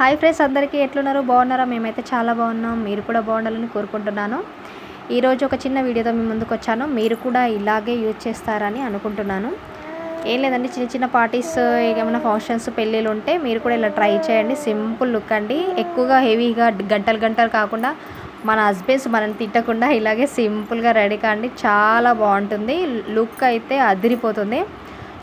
Hi friends అందరికీ ఎట్లున్నారు? బాగున్నారా? మేమైతే చాలా బాగున్నాం. మీరు కూడా బాగుండాలని కోరుకుంటున్నాను. ఈరోజు ఒక చిన్న వీడియోతో మీ ముందుకు వచ్చాను. మీరు కూడా ఇలాగే యూజ్ చేస్తారని అనుకుంటున్నాను. ఏం లేదండి చిన్న చిన్న పార్టీస్ ఏమైనా ఫంక్షన్స్ పెళ్ళిళ్ళు ఉంటే మీరు కూడా ఇలా ట్రై చేయండి. సింపుల్ లుక్ అండి. ఎక్కువగా హెవీగా గంటలు గంటలు కాకుండా మన హస్బెండ్స్ మనని తిట్టకుండా ఇలాగే సింపుల్గా రెడీ కాండి. చాలా బాగుంటుంది. లుక్ అయితే అదిరిపోతుంది.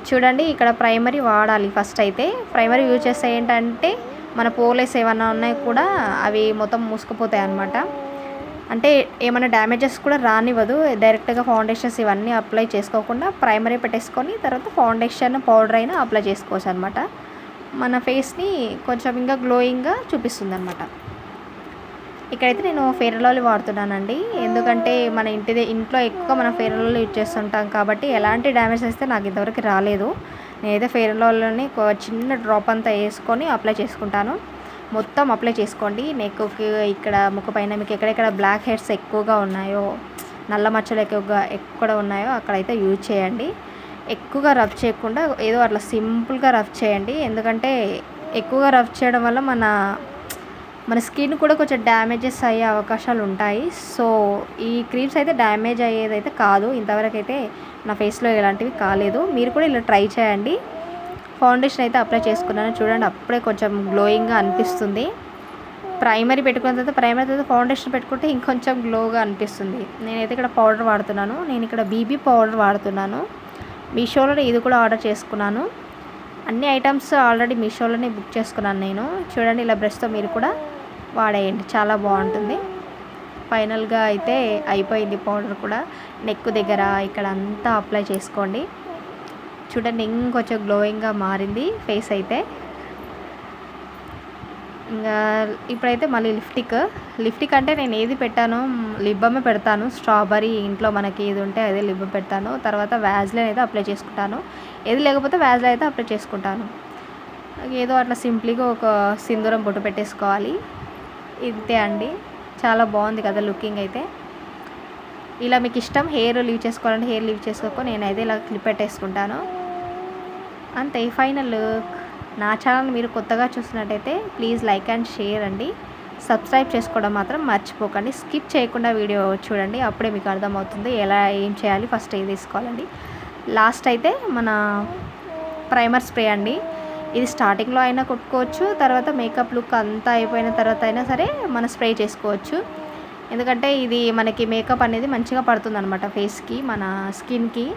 చూడండి ఇక్కడ ప్రైమరీ వాడాలి ఫస్ట్ అయితే. ప్రైమరీ యూజ్ చేస్తే ఏంటంటే మన పోలేస్ ఏమన్నా ఉన్నాయి కూడా అవి మొత్తం మూసుకుపోతాయి అనమాట అంటే ఏమైనా డ్యామేజెస్ కూడా రానివ్వదు. డైరెక్ట్గా ఫౌండేషన్స్ ఇవన్నీ అప్లై చేసుకోకుండా ప్రైమరీ పెట్టేసుకొని తర్వాత ఫౌండేషన్ పౌడర్ అయినా అప్లై చేసుకోవచ్చు అనమాట మన ఫేస్ని కొంచెం ఇంకా గ్లోయింగ్గా చూపిస్తుంది అనమాట ఇక్కడైతే నేను ఫెయిర్ లవ్లీ వాడుతున్నానండి. ఎందుకంటే మన ఇంటి ఇంట్లో ఎక్కువ మనం ఫెయిర్ లవ్లీ యూజ్ చేస్తుంటాం కాబట్టి ఎలాంటి డ్యామేజ్ అయితే నాకు ఇంతవరకు రాలేదు. నేనైతే ఫెయిర్ లవ్లీని చిన్న డ్రాప్ అంతా వేసుకొని అప్లై చేసుకుంటాను. మొత్తం అప్లై చేసుకోండి. నెక్కి ఇక్కడ ముక్కు పైన మీకు ఎక్కడెక్కడ బ్లాక్ హెడ్స్ ఎక్కువగా ఉన్నాయో నల్ల మచ్చలు ఎక్కువగా ఎక్కడ ఉన్నాయో అక్కడైతే యూజ్ చేయండి. ఎక్కువగా రఫ్ చేయకుండా ఏదో అట్లా సింపుల్గా రఫ్ చేయండి. ఎందుకంటే ఎక్కువగా రఫ్ చేయడం వల్ల మన మన స్కిన్ కూడా కొంచెం డ్యామేజెస్ అయ్యే అవకాశాలు ఉంటాయి. సో ఈ క్రీమ్స్ అయితే డ్యామేజ్ అయ్యేదైతే కాదు. ఇంతవరకు అయితే నా ఫేస్లో ఎలాంటివి కాలేదు. మీరు కూడా ఇలా ట్రై చేయండి. ఫౌండేషన్ అయితే అప్లై చేసుకున్నాను. చూడండి అప్పుడే కొంచెం గ్లోయింగ్గా అనిపిస్తుంది. ప్రైమరీ పెట్టుకున్న తర్వాత ప్రైమరీ తర్వాత ఫౌండేషన్ పెట్టుకుంటే ఇంకొంచెం గ్లోగా అనిపిస్తుంది. నేనైతే ఇక్కడ పౌడర్ వాడుతున్నాను. నేను ఇక్కడ బీబీ పౌడర్ వాడుతున్నాను. మీషోలో ఇది కూడా ఆర్డర్ చేసుకున్నాను. అన్ని ఐటమ్స్ ఆల్రెడీ మీషోలోనే బుక్ చేసుకున్నాను నేను. చూడండి ఇలా బ్రష్తో మీరు కూడా వాడేయండి. చాలా బాగుంటుంది. ఫైనల్గా అయితే అయిపోయింది పౌడర్ కూడా. నెక్ దగ్గర ఇక్కడ అంతా అప్లై చేసుకోండి. చూడండి ఇంకొంచెం గ్లోయింగ్గా మారింది ఫేస్ అయితే. ఇంకా ఇప్పుడైతే మళ్ళీ లిప్టిక్ లిప్టిక్ అంటే నేను ఏది పెట్టాను లిబ్బమే పెడతాను. స్ట్రాబెరీ ఇంట్లో మనకి ఏది ఉంటే అదే లిబ్బ పెడతాను. తర్వాత వ్యాజ్లైన్ అయితే అప్లై చేసుకుంటాను. ఏది లేకపోతే వ్యాజ్లైన్ అయితే అప్లై చేసుకుంటాను. ఏదో అట్లా సింప్లీగా ఒక సింధూరం బొట్టు పెట్టేసుకోవాలి. ఇంతే అండి. చాలా బాగుంది కదా లుకింగ్ అయితే. ఇలా మీకు ఇష్టం హెయిర్ లీవ్ చేసుకోవాలంటే హెయిర్ లీవ్ చేసుకోకో. నేనైతే ఇలా క్లిప్ పెట్టేసుకుంటాను. అంతే ఫైనల్ లుక్. నా ఛానల్ మీరు కొత్తగా చూసినట్టయితే ప్లీజ్ లైక్ అండ్ షేర్ అండి. సబ్స్క్రైబ్ చేసుకోవడం మాత్రం మర్చిపోకండి. స్కిప్ చేయకుండా వీడియో చూడండి. అప్పుడే మీకు అర్థమవుతుంది ఎలా ఏం చేయాలి ఫస్ట్ ఏది తీసుకోవాలండి. లాస్ట్ అయితే మన ప్రైమర్ స్ప్రే అండి. ఇది స్టార్టింగ్లో అయినా కొట్టుకోవచ్చు తర్వాత మేకప్ లుక్ అంతా అయిపోయిన తర్వాత అయినా సరే మనం స్ప్రే చేసుకోవచ్చు. ఎందుకంటే ఇది మనకి మేకప్ అనేది మంచిగా పడుతుంది అనమాట ఫేస్కి మన స్కిన్కి